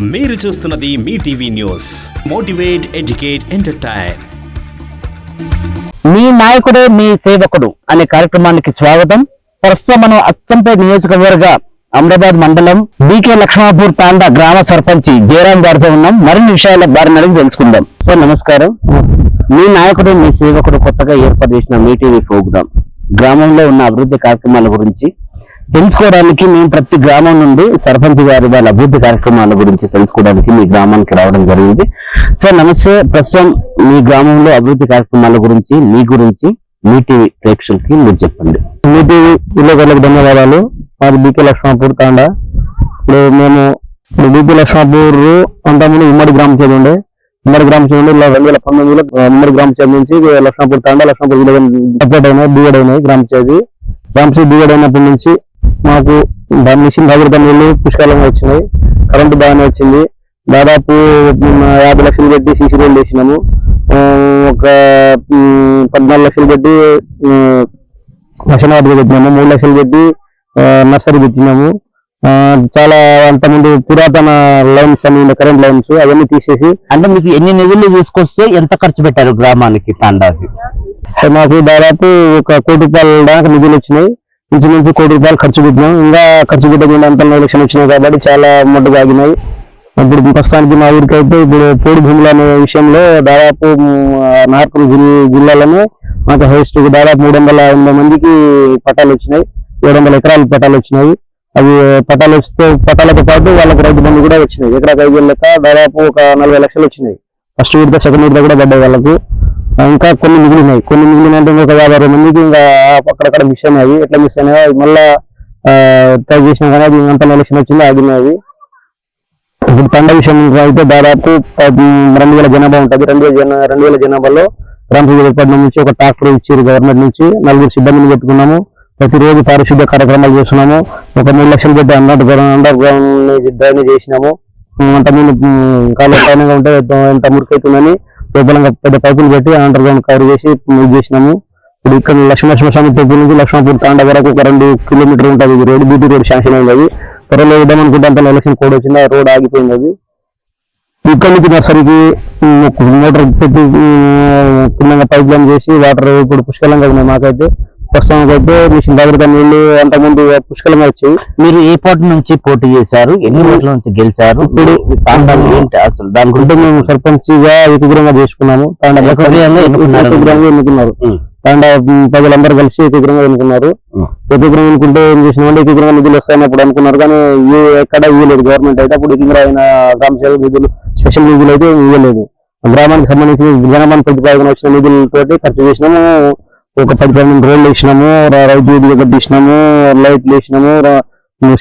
మీరు చూస్తున్నది మీ TV news. Motivate educate entertain. మీ నాయకుడే మీ సేవకుడు అనే కార్యక్రమానికి స్వాగతం. ప్రస్తుతం మనం అచ్చంపేట నియోజకవర్గ అమరాబాద్ మండలం బీకే లక్ష్మాపూర్ తాండా గ్రామ సర్పంచి జయరాం గారితో ఉన్నాం. మరిన్ని విషయాల వారిని తెలుసుకుందాం. సార్ నమస్కారం. మీ నాయకుడు మీ సేవకుడు కొత్తగా ఏర్పాటు చేసిన మీ టీవీ ప్రోగ్రామ్ గ్రామంలో ఉన్న అభివృద్ధి కార్యక్రమాల గురించి తెలుసుకోవడానికి మేము ప్రతి గ్రామం నుండి సర్పంచ్ గారి వాళ్ళ అభివృద్ధి కార్యక్రమాల గురించి తెలుసుకోవడానికి మీ గ్రామానికి రావడం జరిగింది. సార్ నమస్తే. ప్రస్తుతం మీ గ్రామంలో అభివృద్ధి కార్యక్రమాల గురించి మీ గురించి మీ టీవీ ప్రేక్షకులకి మీరు చెప్పండి. మీ టీవీ విలేకరులకు ధన్యవాదాలు. మాది బీకే లక్ష్మణపూర్ తాండా ఇప్పుడు మేము ఇప్పుడు బీకే లక్ష్మణపూర్ అంతకుముందు ఉమ్మడి గ్రామ చేతి ఉండే. ఉమ్మడి గ్రామ చేతి ఉండే రెండు వేల పంతొమ్మిదిలో ఉమ్మడి గ్రామ చేతి నుంచి లక్ష్మణపూర్ తాండా లక్ష్మణపూర్ విలేజ్ సపరేట్ అయినాయి డివైడ్ అయినాయి గ్రామ చేతి గ్రామ చేతి డివైడ్ అయినప్పటి నుంచి మాకు మిషన్ దగ్గర నీళ్ళు పుష్కలంగా వచ్చినాయి. కరెంటు బాగానే వచ్చింది. దాదాపు యాభై లక్షలు పెట్టి సీసీ రోడ్లు వేసినాము. ఒక పద్నాలుగు లక్షలు పెట్టి వర్షనాథ్ పెట్టినాము. మూడు లక్షలు పెట్టి నర్సరీ పెట్టినాము. చాలా అంతకుముందు పురాతన లైన్స్ అని కరెంట్ లైన్స్ అవన్నీ తీసేసి అంటే మీకు ఎన్ని నిధులు తీసుకొస్తే ఎంత ఖర్చు పెట్టారు గ్రామానికి తాండాకి? మాకు దాదాపు ఒక కోటి రూపాయల దాకా నిధులు వచ్చినాయి. ఇంచుమించు కోటి రూపాయలు ఖర్చు పెట్టినాం. ఇంకా ఖర్చు పెట్టకుండా అంత ఎలక్షన్ వచ్చినాయి కాబట్టి చాలా మొడ్డు ఆగినాయి ఇప్పుడు ప్రస్తుతానికి మా ఊరికి అయితే ఇప్పుడు పోడు భూములు అనే విషయంలో దాదాపు నార్కల్ జిల్లాలోనే మాకు హైయెస్ట్ దాదాపు మూడు వందల ఎనభై మందికి పట్టాలు వచ్చినాయి. ఏడు వందల ఎకరాల పట్టాలు వచ్చినాయి. అవి పట్టాలు వస్తే పట్టాలతో పాటు వాళ్ళకి రైతు బంధు కూడా వచ్చినాయి. ఎకరాకు ఐదు వేల లెక్క దాదాపు ఒక నలభై లక్షలు వచ్చినాయి. ఫస్ట్ విడత సెకండ్ విడత కూడా పడ్డాయి వాళ్ళకు. ఇంకా కొన్ని మిగిలినాయి. కొన్ని మిగిలినంటే ఒక యాభై అరవై మందికి ఇంకా అక్కడక్కడ మిస్ అయినాయి ఎట్లా మిస్ అయినా మళ్ళా ట్రై చేసినా కానీ అది అంత ఎలక్షన్ వచ్చింది ఆగినవి ఇప్పుడు తండ విషయం అయితే దాదాపు రెండు వేల జనాభా ఉంటుంది. రెండు వేల జన రెండు వేల జనాభాలో రామచంద్రపట్నం నుంచి ఒక ట్రాక్టర్ ఇచ్చారు గవర్నమెంట్ నుంచి. నలుగురు సిబ్బందిని పెట్టుకున్నాము. ప్రతిరోజు పారిశుద్ధ్య కార్యక్రమాలు చేస్తున్నాము. ఒక మూడు లక్షలు పెట్టి underground underground drainage చేసినాము. అంత ముందు ఉమ్, పైన ఉంటే ఎంత- ఎంత మురికైతుందని లోపలంగా పెద్ద పైపులు పెట్టి అండర్ గ్రౌండ్ కవర్ చేసి ఇది చేసినాము. ఇప్పుడు ఇక్కడ లక్ష్మీ స్వామి టెంపుల్ నుంచి లక్ష్మణపూర్ తాండ వరకు ఒక రెండు కిలోమీటర్ ఉంటుంది. ఇది రోడ్డు బీటీ రోడ్ శాంక్షన్ అయింది త్వరలో ఇద్దాం అనుకుంటే అంత ఎలక్షన్ కోడ్ వచ్చింది ఆ రోడ్ ఆగిపోయింది అది. ఇక్కడ నుంచి నర్సరీకి మోటార్ పెట్టి కింద పైప్ లైన్ చేసి వాటర్ ఇప్పుడు పుష్కలంగా ఉన్నాయి మాకైతే. ప్రస్తుతానికి అయితే మిషన్ దగ్గర నీళ్ళు అంతకుముందు పుష్కలంగా వచ్చాయి మీరు ఏ పోటీ నుంచి పోటీ చేశారు? ఎన్ని ఓట్ల నుంచి గెలిచారు? ఇప్పుడు మీ తాండాలు ఏంటి అసలు? దాని గురించి మేము సర్పంచ్గా ఏకగ్రంగా చేసుకున్నాము. తాండా ఏకగ్రీవంగా ఎన్నుకున్నారు. తాండా ప్రజలందరూ కలిసి ఏకగ్రంగా ఎన్నుకున్నారు. ఏకగ్రంగా ఎన్నుకుంటే ఏం చేసినామంటే ఏకగ్రంగా నిధులు వస్తాయని అప్పుడు అనుకున్నారు. కానీ ఏ ఎక్కడ ఇవ్వలేదు గవర్నమెంట్ అయితే అప్పుడు ఏకగ్ర అయిన గ్రామ నిధులు స్పెషల్ నిధులు అయితే ఇవ్వలేదు. గ్రామానికి సంబంధించి జనమన్ ప్రతిపాదన వచ్చిన నిధులతోటి ఖర్చు చేసినాము. ఒక పది పన్నెండు రోడ్లు వేసినాము రైతు వేదిక కట్టించినాము లైట్లు వేసినాము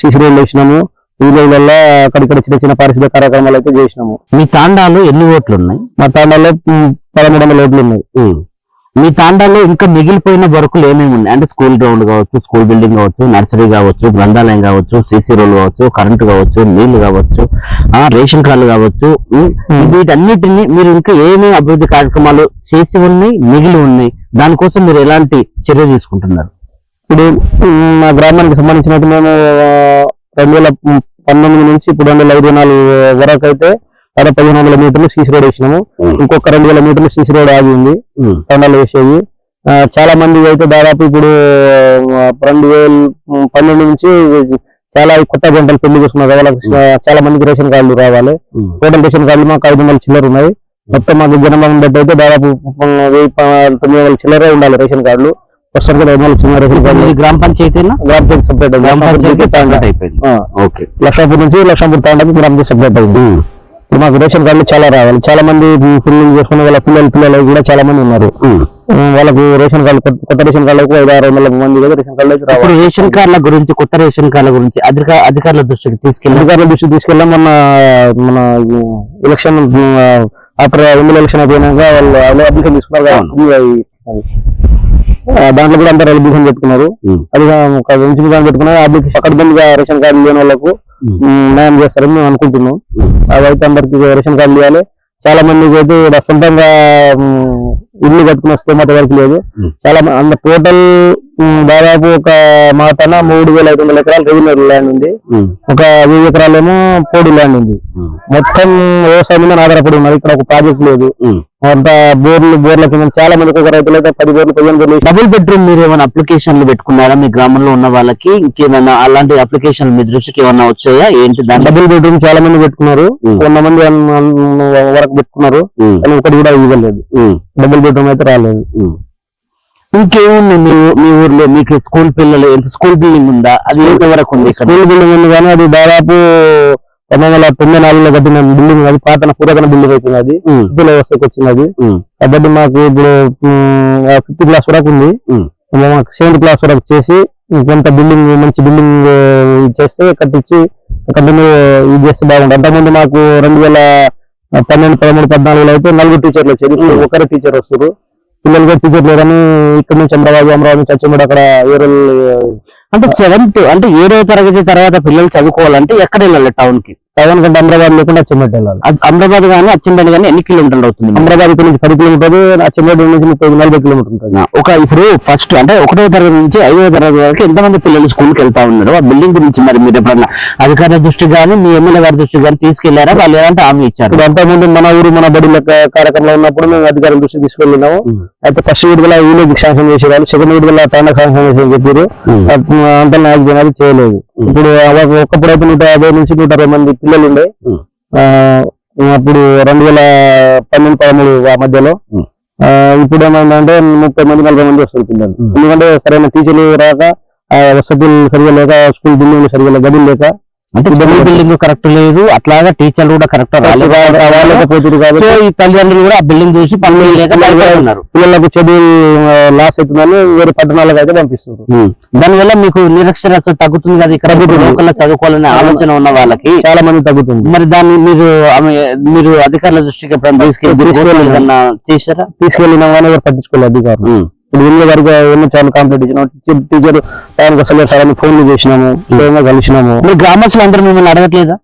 సీసీ రోడ్లు వేసినాము విలేజ్లలో అక్కడిక్కడ చిన్న చిన్న పారిశుద్ధ కార్యక్రమాలు అయితే చేసినాము. మీ తాండాలో ఎన్ని ఓట్లు ఉన్నాయి మా తాండాలో పదమూడు వందల ఓట్లు ఉన్నాయి మీ తాండాలో ఇంకా మిగిలిపోయిన వర్కులు ఏమేమి ఉన్నాయి? అంటే స్కూల్ గ్రౌండ్ కావచ్చు స్కూల్ బిల్డింగ్ కావచ్చు నర్సరీ కావచ్చు గ్రంథాలయం కావచ్చు సీసీ రోడ్ కావచ్చు కరెంటు కావచ్చు నీళ్ళు కావచ్చు రేషన్ కార్డులు కావచ్చు వీటన్నిటిని మీరు ఇంకా ఏమేమి అభివృద్ధి కార్యక్రమాలు చేసి ఉన్నాయి మిగిలి ఉన్నాయి? దానికోసం మీరు ఎలాంటి చర్య తీసుకుంటున్నారు? ఇప్పుడు మా గ్రామానికి సంబంధించినట్టు మేము రెండు వేల పంతొమ్మిది నుంచి ఇప్పుడు రెండు వేల ఇరవై నాలుగు వరకు అయితే దాదాపు పదిహేను వందల మీటర్లు సీసీ రోడ్ వేసినాము. ఇంకొక రెండు వేల మీటర్లు సీసీ రోడ్ ఆగి ఉంది. వేసేది ఆ, చాలా మంది అయితే దాదాపు ఇప్పుడు రెండు వేల పన్నెండు నుంచి చాలా కొత్త గంటలు పెళ్ళి చేసుకున్నారు. వాళ్ళకి చాలా మందికి రేషన్ కార్డులు రావాలి. టోటల్ రేషన్ కార్డులు మాకు ఐదు వందల చిల్లర ఉన్నాయి. మొత్తం మాకు జనభాగం బట్టి అయితే దాదాపు తొమ్మిది వందల చిల్లరే ఉండాలి రేషన్ కార్డులు. ప్రస్తుతానికి ఐదు వందల చిల్లర రేషన్ మీది గ్రామ పంచాయతీనా? గ్రామ పంచాయతీ సపరేట్ గ్రామ పంచాయతీ అయిపోయింది. ఓకే. లక్షాపూర్ నుంచి లక్షాపూర్ తాండకి గ్రామ పంచాయతీ సపరేట్ అయింది ఇప్పుడు మాకు రేషన్ కార్డులు చాలా రావాలి. చాలా మంది పిల్లలు చేసుకునే వాళ్ళ పిల్లలు పిల్లలు కూడా చాలా మంది ఉన్నారు. వాళ్ళకు రేషన్ కార్డు కొత్త రేషన్ కార్డులకు ఐదు ఆరు వందల మంది రేషన్ ఇప్పుడు రావాలి. రేషన్ కార్డుల గురించి కొత్త రేషన్ కార్డుల గురించి అధిక అధికారుల దృష్టికి తీసుకెళ్ళి. అధికారుల దృష్టికి తీసుకెళ్ళాం. మన మన ఎలక్షన్ ఆఫ్టర్ ఎమ్మెల్యే ఎలక్షన్ అయిపోయినాక వాళ్ళు వాళ్ళు అడ్మిషన్ తీసుకున్నారు దాంట్లో కూడా అందరు అడ్మిషన్ పెట్టుకున్నారు. అది ఒక ఇంచుమించు దాన్ని పెట్టుకున్నారు అడ్మిషన్ పక్కడబందిగా రేషన్ కార్డు లేని వాళ్ళకు న్యాయం చేస్తారని మేము అనుకుంటున్నాం. అవైతే అందరికి రేషన్ కార్డు ఇవ్వాలి. చాలా మందికి అయితే సొంతంగా ఇల్లు కట్టుకునే స్తోమత వరకు లేదు. చాలా అంత టోటల్ దాదాపు ఒక మా తన మూడు వేల ఐదు వందల ఎకరాలు రెవెన్యూ ల్యాండ్ ఉంది. ఒక వెయ్యి ఎకరాలేమో పోడు ల్యాండ్ ఉంది. మొత్తం వ్యవసాయం మీద ఆధారపడి ఉన్నారు ఇక్కడ ఒక ప్రాజెక్ట్ లేదు. అంతా బోర్లు బోర్ల కింద చాలా మంది ఒక రైతులు అయితే పది బోర్లు పదిహేను బోర్లు డబుల్ బెడ్రూమ్ మీరు ఏమైనా అప్లికేషన్లు పెట్టుకున్నారా? మీ గ్రామంలో ఉన్న వాళ్ళకి ఇంకేమైనా అలాంటి అప్లికేషన్లు మీ దృష్టికి ఏమైనా వచ్చాయా? ఏంటి దాంట్లో డబుల్ బెడ్రూమ్ చాలా మంది పెట్టుకున్నారు. కొంతమంది వరకు పెట్టుకున్నారు. కానీ ఒకటి కూడా ఇవ్వలేదు. డబుల్ బెడ్రూమ్ అయితే రాలేదు. ఇంకేముంది మీ మీ ఊర్లో? మీకు స్కూల్ పిల్లలు ఎంత? స్కూల్ బిల్డింగ్ ఉందా? అది ఎంత వరకు ఉంది స్కూల్ బిల్డింగ్ ఉంది కానీ అది దాదాపు పంతొమ్మిది వందల తొంభై నాలుగులో కట్టిన బిల్డింగ్. అది పాత పురాతన బిల్డింగ్ అయిపోయింది అది. వ్యవస్థకు అది. ఉమ్, కాబట్టి మాకు ఇప్పుడు ఫిఫ్త్ క్లాస్ వరకు ఉంది. మాకు సెవెంత్ క్లాస్ వరకు చేసి కొంత బిల్డింగ్ మంచి బిల్డింగ్ చేస్తే కట్టించి కంటిన్యూ ఇది చేస్తే బాగుంటుంది. అంతకుముందు మాకు రెండు వేల పన్నెండు పదమూడు పద్నాలుగులో అయితే నలుగురు టీచర్లు వచ్చారు. ఒకరే టీచర్ వస్తారు పిల్లలు కూడా టీచర్ లేరని ఇక్కడ నుంచి అమరావతి అమరావతి నుంచి వచ్చి అక్కడ ఏరల్ అంటే సెవెంత్ అంటే ఏడో తరగతి తర్వాత పిల్లలు చదువుకోవాలంటే ఎక్కడ వెళ్ళాలి టౌన్కి? టౌన్ కంటే అమరాబాద్ లేకుండా అచ్చంపేట అమరాబాద్ కానీ అచ్చంపేట కానీ ఎన్ని కిలోమీటర్లు అవుతుంది? అమరాబాద్ నుంచి పది కిలోమీటర్లు అచ్చంపేట నుంచి ముప్పై నలభై కిలోమీటర్ ఉంటుంది ఒక ఇప్పుడు ఫస్ట్ అంటే ఒకటో తరగతి నుంచి ఐదో తరగతి వరకు ఎంతమంది పిల్లలు స్కూల్కి వెళ్తా ఉన్నారు ఆ బిల్డింగ్ గురించి మరి మీరు ఎప్పుడన్నా అధికారుల దృష్టి కానీ మీ ఎమ్మెల్యే గారి దృష్టి కానీ తీసుకెళ్ళారా వాళ్ళు ఏమంటే హామీ ఇచ్చారు అంతకుముందు మన ఊరు మన బడి కార్యక్రమంలో ఉన్నప్పుడు మేము అధికారుల దృష్టికి తీసుకెళ్ళినాము. అయితే ఫస్ట్ విడుదల విలేజ్ శాంక్షన్ చేసేవాళ్ళు సెకండ్ విడుదల తాండ శాంక్షన్ చేసి చెప్పారు. అంత నాకు చేయలేదు. ఇప్పుడు ఒక- ఒక్కప్పుడు అయితే నూట యాభై నుంచి నూట అరవై మంది పిల్లలు ఉండే అప్పుడు రెండు వేల పన్నెండు పదమూడు ఆ మధ్యలో. ఇప్పుడు ఏమైందంటే ముప్పై మంది నలభై మంది వస్తారు పిల్లలు. ఎందుకంటే సరైన టీచర్లు రాక వసతులు సరిగా లేక స్కూల్ బిల్డింగ్లు సరిగా గదులు లేక అంటే స్కూల్ బిల్డింగ్ కరెక్ట్ లేదు అట్లాగా టీచర్లు కూడా కరెక్ట్ రాలేదు రాలేకపోతుంది కాబట్టి ఈ తల్లిదండ్రులు కూడా ఆ బిల్డింగ్ చూసి పనులు లేక భయపడుతున్నారు పిల్లలకు చదువు లాస్ అవుతుందని వేరే పట్టణాలకు అయితే పంపిస్తారు దానివల్ల మీకు నిరక్షరాస్యత తగ్గుతుంది కదా ఇక్కడ? లోకల్లో చదువుకోవాలనే ఆలోచన ఉన్న వాళ్ళకి. చాలా మంది తగ్గుతుంది. మరి దాన్ని మీరు మీరు అధికారుల దృష్టికి ఎప్పుడైనా తీసుకెళ్ళి తీసుకెళ్ళినా కానీ ఎవరు పట్టించుకోలేదు అధికారులు. ఇప్పుడు వరకు ఎన్ని చాలా కంప్లీట్ ఇచ్చినాం టీచర్ టైంకి అసలు సార్ అని ఫోన్లు చేసినాము ప్రేమగా కలిసినాము. మీ గ్రామస్తులు అందరూ మిమ్మల్ని అడగట్లేదా?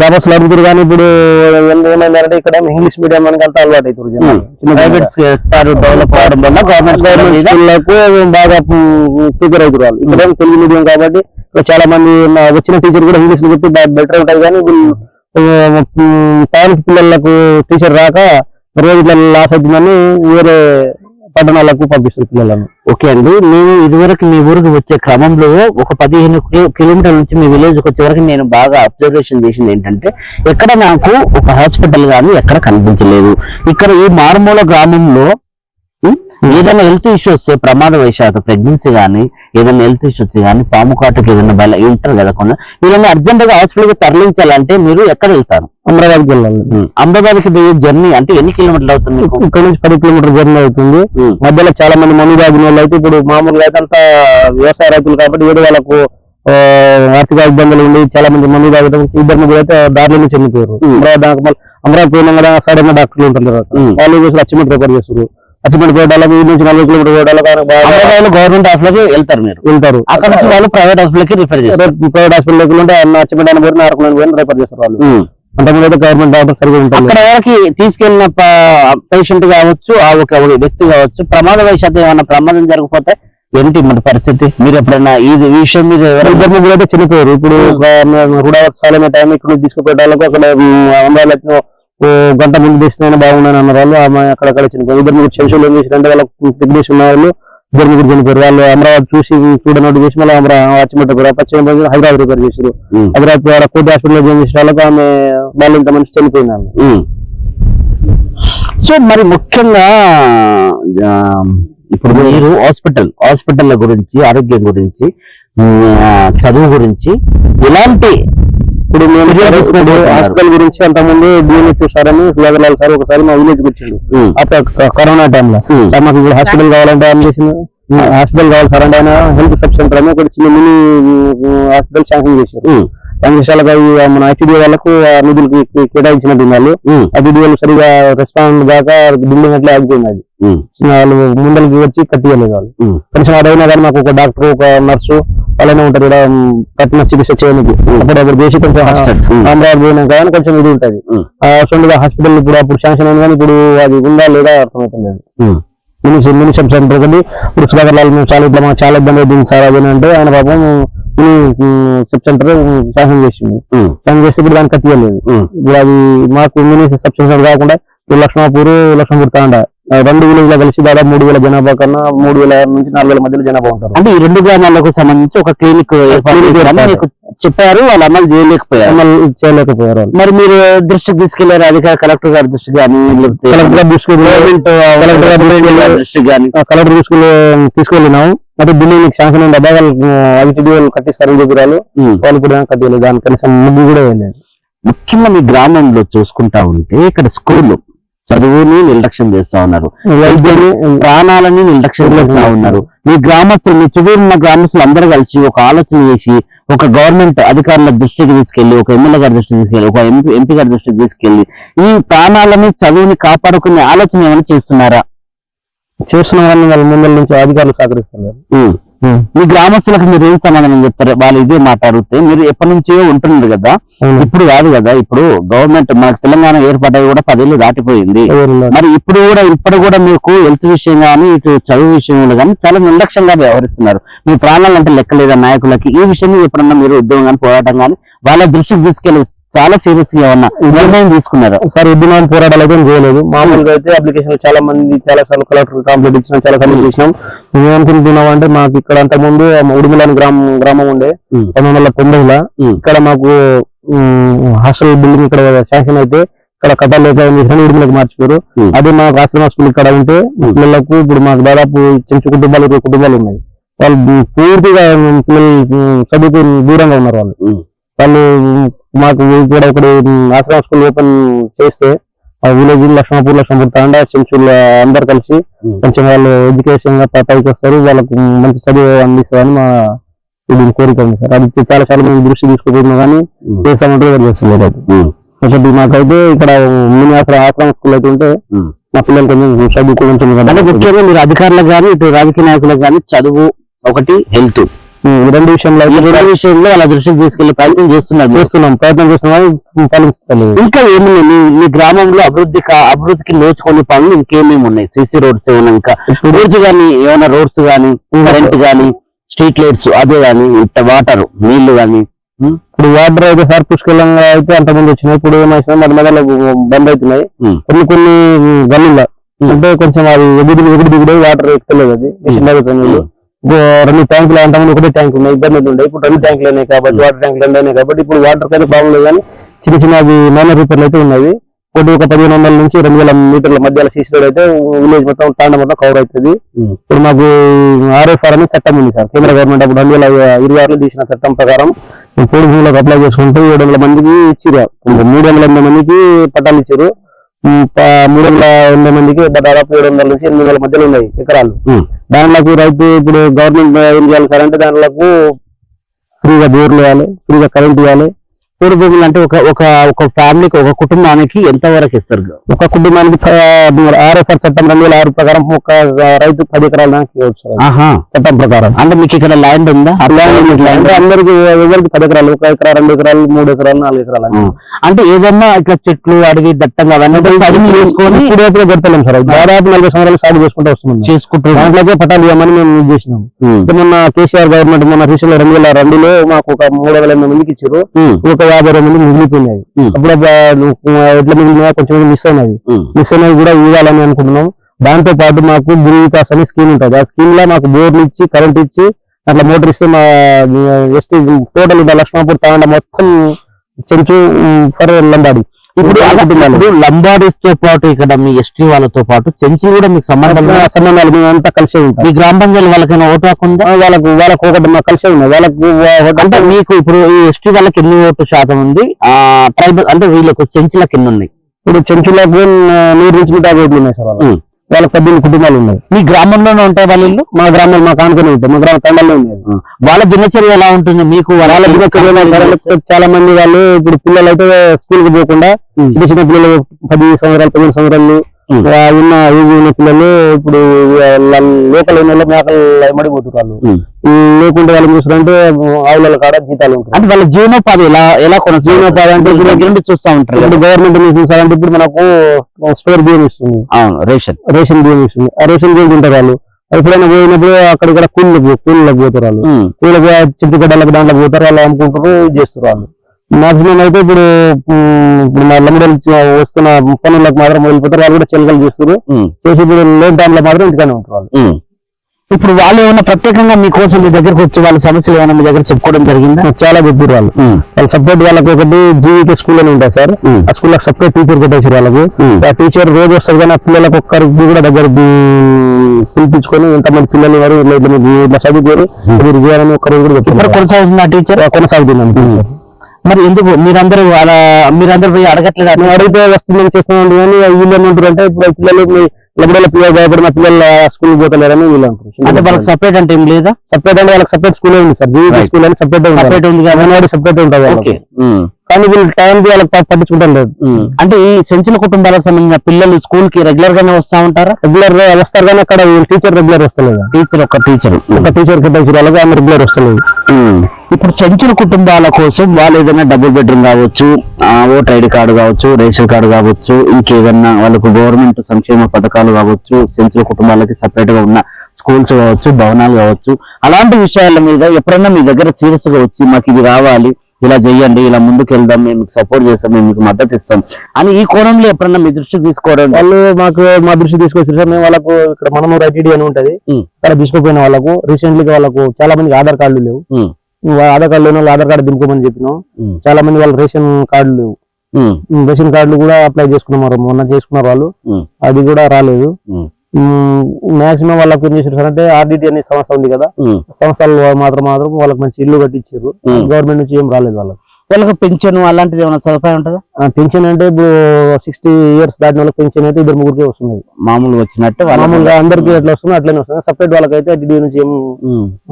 దాబాసులు అడుగుతారు కానీ ఇప్పుడు ఏమైందంటే ఇక్కడ ఇంగ్లీష్ మీడియం మనకి అంతా అలవాటు సెక్టార్ డెవలప్ అవడం వల్ల గవర్నమెంట్ స్కూళ్ళకు బాగా ప్రిపేర్ అవుతారు వాళ్ళు. ఇక్కడ ఏమో తెలుగు మీడియం కాబట్టి చాలా మంది వచ్చిన టీచర్ కూడా ఇంగ్లీష్ చెప్పి బెటర్ ఉంటుంది కానీ టైంకి పిల్లలకు టీచర్ రాక రోజు లాస్ అవుతుందని వేరే పట్టణాలకు పంపిస్తారు పిల్లలను. ఓకే అండి. నేను ఇదివరకు మీ ఊరికి వచ్చే క్రమంలో ఒక పదిహేను కిలో- కిలోమీటర్ల నుంచి మీ విలేజ్ వచ్చే వరకు నేను బాగా అబ్జర్వేషన్ చేసింది ఏంటంటే ఎక్కడ నాకు ఒక హాస్పిటల్ కానీ ఎక్కడ కనిపించలేదు. ఇక్కడ ఈ మారుమూల గ్రామంలో ఏదైనా హెల్త్ ఇష్యూ వస్తే ప్రమాద వశాత ప్రెగ్నెన్సీ గానీ ఏదైనా హెల్త్ ఇష్యూ వచ్చి కానీ పాము కాటుకి ఏదైనా బల ఉంటారు కదా కొన్ని వీళ్ళని అర్జెంట్గా హాస్పిటల్కి తరలించాలంటే మీరు ఎక్కడ వెళ్తారు? అమరావతికి వెళ్ళాలి. అమరాబాద్కి పోయే జర్నీ అంటే ఎన్ని కిలోమీటర్లు అవుతుంది? ఇక్కడ నుంచి పది కిలోమీటర్ జర్నీ అవుతుంది. మధ్యలో చాలా మంది మంది తాగిన వాళ్ళు అయితే ఇప్పుడు మామూలుగా అయితే అంతా వ్యవసాయ రైతులు కాబట్టి ఏడు వాళ్ళకు ఆర్థిక ఇబ్బందులు ఉండి చాలా మంది మంది తాగడం ఇద్దరు ముగ్గురు అయితే దారిలో చనిపోయారు ఉం. అమరావతి అమరావతి సడన్ డాక్టర్లు ఉంటారు. వాళ్ళు చేసి అచ్చిమెంట్ రిపేర్ చేస్తారు పోయడానికి ఈ నుంచి నలభై కిలోమీటర్ అమరాబాద్ గవర్నమెంట్ హాస్పిటల్కి వెళ్తారు మీరు. వెళ్తారు. అక్కడ నుంచి వాళ్ళు ప్రైవేట్ హాస్పిటల్కి రిఫర్ చేస్తారు. ప్రైవేట్ హాస్పిటల్ లేకుంటే ఆయన అచ్చిమెంట్ అయిన పోయిన ఆరుకుని పోయిన రిపేర్ చేస్తారు వాళ్ళు. అంతకుముందు గవర్నమెంట్ డాక్టర్ సరిగా అక్కడ ఉంటారు వరకు తీసుకెళ్ళిన పేషెంట్ కావచ్చు ఆ ఒక వ్యక్తి కావచ్చు ప్రమాద వశాత్తు ఏమైనా ప్రమాదం జరగకపోతే ఏంటి మన పరిస్థితి? మీరు ఎప్పుడైనా ఈ విషయం మీద ఎవరైనా ఇద్దరు ముగ్గురు అయితే చనిపోయారు. ఇప్పుడు సాలమే టైం ఇక్కడ నుంచి తీసుకుపోయేటాలకు అక్కడ అమరావతి గంట ముందు తీసిన బాగున్నాను అన్నారు వాళ్ళు ఆమె అక్కడక్కడ చనిపోయారు ఇద్దరు ముగ్గురు చెంచులు ఏం చేసి అంటే వాళ్ళకి ప్రెగ్నెన్సీ ఉన్న వాళ్ళు ఇద్దరు ముగ్గురు చనిపోయారు. వాళ్ళు అమరావతి చూసి చూడనట్టు చేసి మళ్ళీ అమరావతి పశ్చిమ హైదరాబాద్ రిపేర్ చేశారు. హైదరాబాద్ కోటి హాస్పిటల్ ఏం చేసిన వాళ్ళకి ఆమె వాళ్ళు ఇంత మంచి చనిపోయిన ఉం. సో మరి ముఖ్యంగా ఇప్పుడు మీరు హాస్పిటల్ హాస్పిటల్ గురించి ఆరోగ్యం గురించి చదువు గురించి ఎలాంటి ఇప్పుడు మేము. హాస్పిటల్ గురించి అంతకుముందు డిఎంహెచ్ సారని సుధాకర్ లాల్ సార్ ఒకసారి మా విలేజ్ వచ్చిండు. అప్పుడు కరోనా టైంలో. సార్ మాకు ఇప్పుడు హాస్పిటల్ కావాలంటే ఏం చేసింది హాస్పిటల్ కావాలి సార్ అంటే ఆయన హెల్త్ సబ్ సెంటర్ అని ఒకటి చిన్న మినీ హాస్పిటల్ శాంక్షన్ చేశారు ఈ మన ఐటీడీ వాళ్ళకు నిధులు వాళ్ళు ఉం. ఐటీడీ వాళ్ళు సరిగా రెస్పాండ్ కాక బిల్డింగ్ అట్లా ఆగిపోయింది. వాళ్ళు ముందరికి వచ్చి కట్టియలేదు వాళ్ళు. కనీసం అదైనా కానీ మాకు ఒక డాక్టర్ ఒక నర్సు వాళ్ళనే ఉంటారు ఇక్కడ కఠిన చికిత్స చేయడానికి అప్పుడు అప్పుడు చేసి కొంచెం. అమరావతి పోయినా కానీ కొంచెం ఇది ఉంటుంది. అసలు హాస్పిటల్ ఇప్పుడు అప్పుడు శాంక్షన్ అయింది కానీ ఇప్పుడు అది ఉందా లేదా అర్థమవుతుంది ఉం. మినిషం మినిషం సెంటర్ ఒకటి ఇప్పుడు సుధాకర్ లాల్ మేము చాలా ఇట్లా మాకు చాలా ఇబ్బంది అవుతుంది సార్ అది అని అంటే ఆయన పాపం సబ్ సెంటర్ శాసనం చేసింది శాసనం చేస్తే ఇప్పుడు దానికి కట్టియలేదు. ఇప్పుడు అది మాకు మినీ సబ్ సెంటర్ కాకుండా లక్ష్మాపూర్ లక్ష్మపూర్ తాండ రెండు విలేజ్లో కలిసి దాదాపు మూడు వేల జనాభా కన్నా మూడు వేల నుంచి నాలుగు వేల మధ్యలో జనాభా ఉంటారు. అంటే ఈ రెండు గ్రామాలకు సంబంధించి ఒక క్లినిక్ చెప్పారు వాళ్ళు అమలు చేయలేకపోయారు. అమలు చేయలేకపోయారు. మరి మీరు దృష్టికి తీసుకెళ్ళారు? అధికార కలెక్టర్ గారి దృష్టికి కానీ కలెక్టర్ గారు తీసుకెళ్ళి- దృష్టికి కానీ కలెక్టర్ తీసుకెళ్ళి తీసుకెళ్ళినాం అయితే బిల్లు మీకు శాంక్షన్ అబ్బాయి వాళ్ళు కట్టిస్తారని వాళ్ళు కూడా ఏం కట్టియలేదు దాని కనీసం ముగ్గు కూడా వేయలేదు. ముఖ్యంగా మీ గ్రామంలో చూసుకుంటా ఉంటే ఇక్కడ స్కూల్ చదువుని నిర్లక్ష్యం చేస్తా ఉన్నారు. ప్రాణాలని నిర్లక్ష్యం చేస్తా ఉన్నారు. మీ గ్రామస్తులు మీ చుట్టూ ఉన్న గ్రామస్తులు అందరూ కలిసి ఒక ఆలోచన చేసి ఒక గవర్నమెంట్ అధికారుల దృష్టికి తీసుకెళ్ళి ఒక ఎమ్మెల్యే గారి దృష్టికి తీసుకెళ్ళి ఒక ఎంపీ ఎంపీ గారి దృష్టికి తీసుకెళ్ళి ఈ ప్రాణాలని చదువుని కాపాడుకునే ఆలోచన ఏమైనా చేస్తున్నారా? చేస్తున్న వాళ్ళని వాళ్ళ ముందర నుంచి అధికారులు సహకరిస్తున్నారు. మీ గ్రామస్తులకు మీరు ఏం సమాధానం చెప్తారు? వాళ్ళు ఇదే మాట అడిగితే మీరు ఎప్పటి నుంచో ఉంటున్నారు కదా. ఇప్పుడు కాదు కదా ఇప్పుడు గవర్నమెంట్ మనకు తెలంగాణ ఏర్పడ్డాయి కూడా పదేళ్ళు దాటిపోయింది? మరి ఇప్పుడు కూడా ఇప్పుడు కూడా మీకు హెల్త్ విషయం కానీ ఇటు చదువు విషయంలో కానీ చాలా నిర్లక్ష్యంగా వ్యవహరిస్తున్నారు. మీ ప్రాణాలు అంటే లెక్కలేదా నాయకులకి? ఈ విషయం ఎప్పుడన్నా మీరు ఉద్యోగం కానీ పోరాటం కానీ వాళ్ళ దృష్టికి తీసుకెళ్ళి చాలా సీరియస్గా ఉన్న. నిర్ణయం తీసుకున్నారు? సార్ ఉద్యమాన్ని పోరాటాలు అయితే చేయలేదు మామూలుగా అయితే అప్లికేషన్ చాలా మంది చాలా సార్లు కలెక్టర్ కంప్లీట్ ఇచ్చినాం చాలా సార్లు చేసినాం. మేము అనుకుంటున్నాం అంటే మాకు ఇక్కడ అంత ముందు ఉడుమలని గ్రామం గ్రామం ఉండే. పంతొమ్మిది వందల తొంభైలో. ఇక్కడ మాకు హాస్టల్ బిల్డింగ్ ఇక్కడ శాంక్షన్ అయితే ఇక్కడ కథలు లేక చేసిన ఉడుమలకు మార్చిపోయారు ఉమ్. అదే మాకు ఆశ్రమ స్కూల్ ఇక్కడ ఉంటే పిల్లలకు ఇప్పుడు మాకు దాదాపు చెంచు కుటుంబాలు ఇరవై కుటుంబాలు ఉన్నాయి. వాళ్ళు పూర్తిగా పిల్లలు చదువుకు దూరంగా ఉన్నారు వాళ్ళు. వాళ్ళు మాకు ఇక్కడ ఒకటి ఆశ్రమ స్కూల్ ఓపెన్ చేస్తే ఆ విలేజ్ లక్ష్మపూర్ లక్ష్మపూర్ తాండా అందరు కలిసి. కొంచెం వాళ్ళు ఎడ్యుకేషన్గా పైకి వస్తారు వాళ్ళకు మంచి చదువు అందిస్తారని మా ఇది కోరిక ఉంది సార్ అది చాలా చాలా మంది దృష్టి తీసుకుంటున్నాం కానీ. చేస్తామంటే చేస్తున్నారు అది. ఒకటి మాకైతే ఇక్కడ మినీ ఆశ్రమ ఆశ్రమ స్కూల్ అయితే ఉంటే. మా పిల్లలు కొంచెం చదువుకు కొంచెం అంటే ముఖ్యంగా మీరు అధికారులకు కానీ ఇటు రాజకీయ నాయకులకు కానీ చదువు ఒకటి హెల్త్ రెండు విషయంలో రెండు విషయంలో వాళ్ళ దృష్టికి తీసుకెళ్ళే ప్రయత్నం చేస్తున్నారు మీరు. చేస్తున్నాం. ప్రయత్నం చేస్తున్నాం. కానీ ఫలించలేదు ఇంకా ఏమి మీ గ్రామంలో అభివృద్ధి అభివృద్ధికి నోచుకునే పనులు ఇంకేమేమి ఉన్నాయి? సీసీ రోడ్స్ ఏమైనా ఇంకా రోడ్స్ గానీ ఏమైనా రోడ్స్ గానీ కరెంట్ గానీ స్ట్రీట్ లైట్స్ అదే గానీ వాటర్ నీళ్ళు గానీ ఉమ్, ఇప్పుడు వాటర్ అయితే సార్ పుష్కలంగా అయితే అంత ముందు వచ్చినాయి. ఇప్పుడు ఏమైనా మన మెదలు బంద్ అవుతున్నాయి. కొన్ని కొన్ని గల్లీలో. అంటే కొంచెం అది ఎగుడు ఎగుడు దిగుడు వాటర్ ఎక్కుతలేదు అది. నీళ్ళు. రెండు ట్యాంకులు అంతమంది ఒకటే ట్యాంక్ ఉన్నాయి ఇబ్బంది ఉండే. ఇప్పుడు రెండు ట్యాంకులు అయినాయి కాబట్టి వాటర్ ట్యాంకులు అయినాయి కాబట్టి ఇప్పుడు వాటర్ అయితే ప్రాబ్లం లేదు కానీ చిన్న చిన్న అవి మైనర్ రిపేర్లు అయితే ఉన్నాయి. ఒకటి ఒక పదిహేను వందల నుంచి రెండు వేల మీటర్ల మధ్యలో సీసీ రోడ్ అయితే విలేజ్ మొత్తం తాండ మొత్తం కవర్ అవుతుంది. ఉమ్, ఇప్పుడు మాకు ఆర్ఎఫ్ఆర్ అని చట్టం ఉంది సార్. కేంద్ర గవర్నమెంట్ అప్పుడు రెండు వేల ఇరవై ఆరులో తీసిన చట్టం ప్రకారం పోలీసు భూములకు అప్లై చేసుకుంటే ఏడు వందల మందికి ఇచ్చిరు మూడు వందల ఎనభై మందికి పట్టాలు ఇచ్చారు మూడు వందల ఎనభై మందికి దాదాపు ఏడు వందల నుంచి ఎనిమిది వందల మధ్యలో ఉన్నాయి ఎకరాలు. ఉమ్, దాంట్లోకి రైతు ఇప్పుడు గవర్నమెంట్ ఏం చేయాలి? సార్ అంటే దాంట్లోకి ఫ్రీగా బోర్లు వేయాలి ఫ్రీగా కరెంట్ ఇవ్వాలి. మూడు భూములు అంటే ఒక ఒక ఒక ఫ్యామిలీకి ఒక కుటుంబానికి ఎంత వరకు ఇస్తారు? ఒక కుటుంబానికి ఆర్ఎఫ్ఆర్ చట్టం రెండు వేల ఆరు ప్రకారం ఒక రైతు పది ఎకరాల చట్టం ప్రకారం. అంటే మీకు ఇక్కడ ల్యాండ్ ఉందా? అంటే అందరికి ఎవరికి పది ఎకరాలు ఒక ఎకరా రెండు ఎకరాలు మూడు ఎకరాలు నాలుగు ఎకరాలు. అంటే ఏదన్నా ఇట్లా చెట్లు అడవి దట్టంగా అవన్నీ చదువు చేసుకొని ఇప్పుడు ఎప్పుడు పెడతలేం సార్. దాదాపు నలభై సంవత్సరాలు సాగు చేసుకుంటూ వస్తున్నాం. చేసుకుంటున్నారు దాంట్లోకే పట్టాలు ఇవ్వమని మేము చేసినాం. మొన్న కేసీఆర్ గవర్నమెంట్ మొన్న రీసెంట్ రెండు వేల రెండులో మాకు ఒక మూడు వేల ఎనిమిది మందికి ఇచ్చారు. ఒక యాభై రెండు మంది మిగిలిపోయినాయి. అప్పుడు ఎట్లా మిగిలినా కొంచెం మిస్ అయినది మిస్ అయినవి కూడా ఇవ్వాలని అనుకుంటున్నాం. దాంతో పాటు మాకు గురు వికాస్ అనే స్కీమ్ ఉంటుంది. ఆ స్కీమ్లో మాకు బోర్లు ఇచ్చి కరెంట్ ఇచ్చి అట్లా మోటార్ ఇస్తే మా ఎస్టీ టోటల్ లక్ష్మాపూర్ తాండ మొత్తం చెంచు ఫర్ లంబాడి. ఇప్పుడు లంబాడీస్తో పాటు ఇక్కడ మీ ఎస్టీ వాళ్ళతో పాటు చెంచులు కూడా మీకు సంబంధం? సంబంధాలు మేము అంతా కలిసే ఉంటాం. మీ గ్రామ పంచాయతీ వాళ్ళకైనా ఓటు హక్కుందా వాళ్ళకు వాళ్ళకు ఒకటి మాకు కలిసే ఉన్నాయి వాళ్ళకు అంటే మీకు ఇప్పుడు ఈ ఎస్టీ వాళ్ళకి ఎన్ని ఓటు శాతం ఉంది? ఆ ట్రైబల్ అంటే వీళ్ళకు చెంచులకు ఎన్ని ఉన్నాయి? ఇప్పుడు చెంచులకు నూరు నుంచి ఓట్లు ఉన్నాయి సార్ వాళ్ళకి పద్దెనిమిది కుటుంబాలు ఉన్నాయి. మీ గ్రామంలోనే ఉంటాయి వాళ్ళ ఇల్లు? మా గ్రామాలు మా కానుకొని ఉంటాయి. మా గ్రామ తండాల్లో ఉన్నాయి. వాళ్ళ దినచర్య ఎలా ఉంటుంది? మీకు వాళ్ళ వాళ్ళ దినచర్య చాలా మంది వాళ్ళు ఇప్పుడు పిల్లలు అయితే స్కూల్కి పోకుండా. చిన్న చిన్న పిల్లలు పది సంవత్సరాలు పదిహేను సంవత్సరాలు ఉన్న ఏజ్ ఉన్న పిల్లలు ఇప్పుడు లోకల్ వాళ్ళు మేకలు ఉమ్. లేకుంటే వాళ్ళు చూస్తారంటే ఆవుల కాడ జీతాలు ఉంటాయి. అంటే వాళ్ళ జీవనోపాధి ఎలా ఎలా కొనసాగుతుంది? జీవనోపాధి అంటే ఇప్పుడు దగ్గర నుండి చూస్తా ఉంటారు. ఇప్పుడు గవర్నమెంట్ చూసారంటే ఇప్పుడు మనకు స్టోర్ బియ్యం ఇస్తుంది. అవును రేషన్. రేషన్ బియ్యం ఇస్తుంది. ఆ రేషన్ బియ్యం తింటారు వాళ్ళు. ఎప్పుడైనా పోయినప్పుడు అక్కడ ఇక్కడ కూలీలకు కూలీలకు పోతారు వాళ్ళు. కూలీలకు చెట్టు గడ్డలకు దాంట్లో పోతారు వాళ్ళు అమ్ముకుంటారు చేస్తారు వాళ్ళు. మాక్సిమం అయితే ఇప్పుడు ఇప్పుడు మా లంబడలు వస్తున్న పనులకు మాత్రం వెళ్ళిపోతారు వాళ్ళు కూడా చిలకలు చేస్తారు చేసి ఇప్పుడు లేని టైంలో మాత్రం ఇంటికానే ఉంటారు వాళ్ళు. ఇప్పుడు వాళ్ళు ఏమైనా ప్రత్యేకంగా మీకోసం మీ దగ్గరకు వచ్చి వాళ్ళ సమస్యలు ఏమైనా మీ దగ్గర చెప్పుకోవడం జరిగిందా? చాలా చెప్పారు వాళ్ళు. వాళ్ళు సపరేట్ వాళ్ళకి ఒకటి జీవికే స్కూల్ అని ఉంటాయి సార్. ఆ స్కూల్ సపరేట్ టీచర్ పెట్టేసారు వాళ్ళకి. ఆ టీచర్ రోజు వస్తారు కానీ ఆ పిల్లలకు ఒక్కరికి కూడా దగ్గర పిలిపించుకొని ఎంతమంది పిల్లలు వారు ఇట్లా చదువుకోరు. మీరు చేయాలని ఒక్కరు కూడా ఇప్పుడు చెప్పారు కొనసాగుతున్న టీచర్ కొనసాగుతున్నాను మరి ఎందుకు? మీరందరూ వాళ్ళ మీరందరూ పోయి అడగట్లేదు? నేను అడిగితే వస్తుందని చేస్తున్నాను కానీ వీళ్ళు ఏమంటారు అంటే ఇప్పుడు పిల్లలు మీ లబ్బడల పిల్లలు భయపడిన పిల్లలు స్కూల్ పోతలేరని వీళ్ళు అంటే అంటారు వాళ్ళకి సపరేట్ అంటే ఏం లేదా? సపరేట్ అంటే వాళ్ళకి సపరేట్ స్కూల్ ఉంది సార్. Right. స్కూల్ అని సపరేట్ Separate ఉంది కాబట్టి- సపరేట్ ఉంటుంది ఓకే. కానీ వీళ్ళు టైంకి వాళ్ళకి పట్టించుకుంటాం లేదు. అంటే ఈ సెంచుల కుటుంబాలకు సంబంధించిన పిల్లలు స్కూల్కి రెగ్యులర్ గానే వస్తా ఉంటారా? రెగ్యులర్గా వస్తారు కానీ అక్కడ టీచర్ రెగ్యులర్ వస్తలేదు? టీచర్ ఒక టీచర్ ఒక టీచర్ టీచర్ వాళ్ళకి ఆమె రెగ్యులర్ వస్తలేదు. ఇప్పుడు చెంచుల కుటుంబాల కోసం వాళ్ళు ఏదైనా డబుల్ బెడ్రూమ్ కావచ్చు ఓటర్ ఐడి కార్డు కావచ్చు రేషన్ కార్డు కావచ్చు ఇంకేదన్నా వాళ్ళకు గవర్నమెంట్ సంక్షేమ పథకాలు కావచ్చు చెంచుల కుటుంబాలకి సపరేట్గా ఉన్న స్కూల్స్ కావచ్చు భవనాలు కావచ్చు. అలాంటి విషయాల మీద ఎప్పుడైనా మీ దగ్గర సీరియస్గా వచ్చి మాకు ఇది రావాలి ఇలా చెయ్యండి ఇలా ముందుకు వెళ్దాం మేము సపోర్ట్ చేస్తాం మేము మీకు మద్దతు ఇస్తాం అని ఈ కోణంలో ఎప్పుడన్నా మీ దృష్టికి తీసుకోవడం వాళ్ళు మాకు మా దృష్టి తీసుకొచ్చి సార్ మేము వాళ్ళకు ఇక్కడ మనము ఐటీడీ అని ఉంటది. ఉమ్. అక్కడ తీసుకుపోయిన వాళ్ళకు రీసెంట్లీ వాళ్ళకు చాలా మందికి ఆధార్ కార్డులు లేవు. ఆధార్ కార్డు లేని వాళ్ళు ఆధార్ కార్డు దింపుకోమని చెప్పినాం చాలా మంది వాళ్ళ రేషన్ కార్డులు లేవు. రేషన్ కార్డులు కూడా అప్లై చేసుకున్నారు మొన్న చేసుకున్నారు వాళ్ళు. అది కూడా రాలేదు. మాక్సిమం వాళ్ళకి ఏం చేశారు అంటే ఆర్డిటి అనే సంస్థ ఉంది కదా. సంస్థలు మాత్రం మాత్రం వాళ్ళకి మంచి ఇల్లు కట్టించారు. గవర్నమెంట్ నుంచి ఏం రాలేదు వాళ్ళకి. వాళ్ళకి పెన్షన్ అలాంటిది ఏమైనా సదుపాయం ఉంటుందా? పెన్షన్ అంటే ఇప్పుడు సిక్స్టీ ఇయర్స్ దాటిన వాళ్ళకి పెన్షన్ అయితే ఇద్దరు ముగ్గురికి వస్తుంది మామూలుగా వచ్చినట్టు వాళ్ళ మామూలుగా అందరికీ ఎట్లా వస్తుంది అట్లనే వస్తుంది. సపరేట్ వాళ్ళకైతే టీడీ నుంచి ఏం.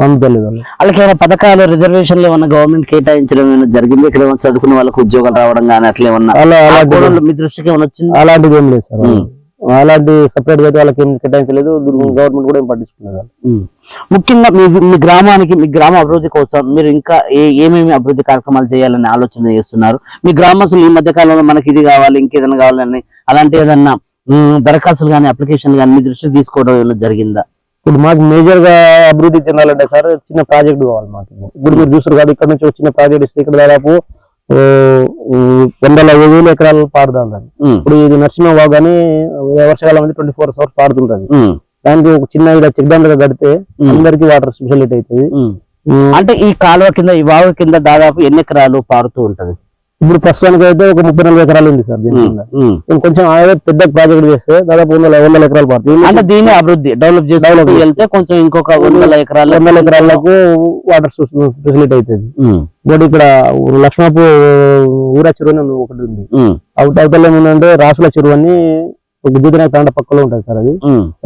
అందుతలేదు వాళ్ళు. వాళ్ళకి ఏమైనా పథకాలు రిజర్వేషన్లు ఏమన్నా గవర్నమెంట్ కేటాయించడం ఏమైనా జరిగింది? ఇక్కడ ఏమైనా చదువుకున్న వాళ్ళకి ఉద్యోగాలు రావడం కానీ అట్లా ఏమన్నా? మీ దృష్టికి ఏమైనా వచ్చింది? అలాంటిది ఏం లేదు సార్. అలాంటి సపరేట్గా అయితే వాళ్ళకి ఏం కేటాయించలేదు. గవర్నమెంట్ కూడా ఏం పట్టించుకున్నారు ముఖ్యంగా మీ మీ గ్రామానికి మీ గ్రామ అభివృద్ధి కోసం మీరు ఇంకా ఏ ఏమేమి అభివృద్ధి కార్యక్రమాలు చేయాలని ఆలోచన చేస్తున్నారు? మీ గ్రామస్తులు ఈ మధ్య కాలంలో మనకి ఇది కావాలి ఇంకేదైనా కావాలని అలాంటి ఏదన్నా దరఖాస్తులు కానీ అప్లికేషన్ కానీ మీ దృష్టికి తీసుకోవడం ఏమైనా జరిగిందా? ఇప్పుడు మాకు మేజర్గా అభివృద్ధి చెందాలంటే సార్ చిన్న ప్రాజెక్ట్ కావాలి మాకు. ఇప్పుడు మీరు చూసారు కదా ఇక్కడ నుంచి చిన్న ప్రాజెక్ట్ ఇస్తే ఇక్కడ దాదాపు వందల యాభై వేలు ఎకరాలు పారుదాం దాన్ని ఇప్పుడు ఇది నరసింహ వాగ్ అని వర్షాకాలం అనేది ట్వంటీ ఫోర్ అవర్స్ పారుతుంటది. ఉమ్, దానికి ఒక చిన్న ఇలా చెక్ డ్యామ్ దగ్గర కడితే. అందరికి వాటర్ స్పెషాలిటీ అవుతుంది. అంటే ఈ కాలువ కింద ఈ వాగు కింద దాదాపు ఎన్ని ఎకరాలు పారుతూ ఉంటది? ఇప్పుడు ప్రస్తుతానికి అయితే ఒక ముప్పై నలభై ఎకరాలు ఉంది సార్ దీని. ఇంకొంచెం అదే పెద్ద ప్రాజెక్ట్ చేస్తే దాదాపు వందల వందల ఎకరాలు పారుతుంది అంటే దీన్ని అభివృద్ధి డెవలప్ చేసుకుంటూ వెళ్తే కొంచెం ఇంకొక వందల ఎకరాలు వందల ఎకరాలకు వాటర్ ఫెసిలిటీ అవుతుంది. ఇంకోటి ఇక్కడ లక్ష్మాపూర్ ఊరా చెరువు ఒకటి ఉంది. అవతల ఏముందంటే రాసుల చెరువు అని ఒక గుజరాత్ తాండ పక్కలో ఉంటుంది సార్ అది.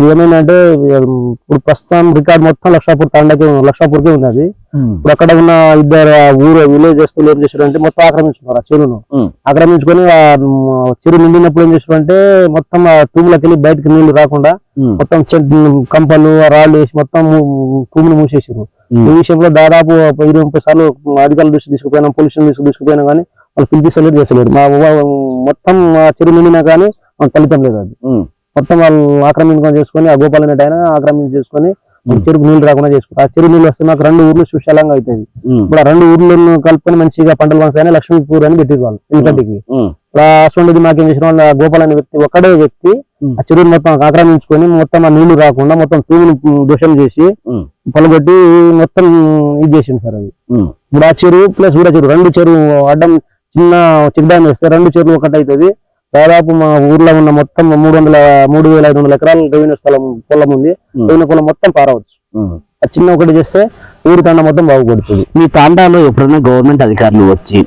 ఏమైందంటే ఉమ్, ఇప్పుడు ప్రస్తుతం రికార్డ్ మొత్తం లక్షాపూర్ తాండకి లక్షాపూర్కే ఉంది అది ఇప్పుడు అక్కడ ఉన్న ఇద్దరు ఊరు విలేజ్ చేస్తూ ఏం చేశారు అంటే మొత్తం ఆక్రమించుకున్నారు ఆ చెరువును. ఆక్రమించుకొని ఆ చెరువు నిండినప్పుడు ఏం చేశారు అంటే మొత్తం ఆ తూములకి వెళ్ళి బయటకు నీళ్ళు రాకుండా మొత్తం కంపలు రాళ్ళు వేసి మొత్తం తూములు మూసేసారు. ఈ విషయంలో దాదాపు ఇరవై ముప్పై సార్లు అధికారుల దృష్టి తీసుకుపోయినాం పోలీసుల దృష్టి తీసుకుపోయినా కానీ వాళ్ళు పిలిపిస్తలేరు చేస్తలేరు. మా మొత్తం ఆ చెరువు నిండినా కానీ ఫలితం లేదు అది. మొత్తం వాళ్ళు ఆక్రమించుకొని చేసుకొని ఆ గోపాల్ అనేటి ఆయన ఆక్రమించి చేసుకొని చెరుకు నీళ్ళు రాకుండా చేసుకుంటారు. ఆ చెరువు నీళ్ళు వస్తే మాకు రెండు ఊర్లు సుశాలంగా అవుతుంది ఇప్పుడు ఆ రెండు ఊర్లను కలుపుకొని మంచిగా పంటలు పండుతాయని లక్ష్మీపూర్ అని పెట్టారు వాళ్ళు ఆ అసలు మాకేం చేసిన? వాళ్ళు ఆ గోపాల్ అనే వ్యక్తి ఒక్కడే వ్యక్తి. ఆ చెరువుని మొత్తం ఆక్రమించుకొని మొత్తం ఆ నీళ్ళు రాకుండా మొత్తం తూములు దోషం చేసి పొలగొట్టి మొత్తం ఇది చేసింది సార్ అది. ఇప్పుడు ఆ చెరువు ప్లస్ ఊర చెరువు రెండు చెరువు అడ్డం చిన్న చెక్ డ్యామ్ వేస్తే రెండు చెరువులు ఒకటి అవుతుంది దాదాపు మా ఊర్లో ఉన్న మొత్తం మూడు వందల మూడు వేల ఐదు వందల ఎకరాల రెవెన్యూ స్థలం పొలం ఉంది. రెవెన్యూ పొలం మొత్తం పారవచ్చు. ఆ చిన్న ఒకటి చేస్తే ఊరి తండ మొత్తం బాగుపడుతుంది మీ తాండాలో ఎప్పుడైనా గవర్నమెంట్ అధికారులు వచ్చి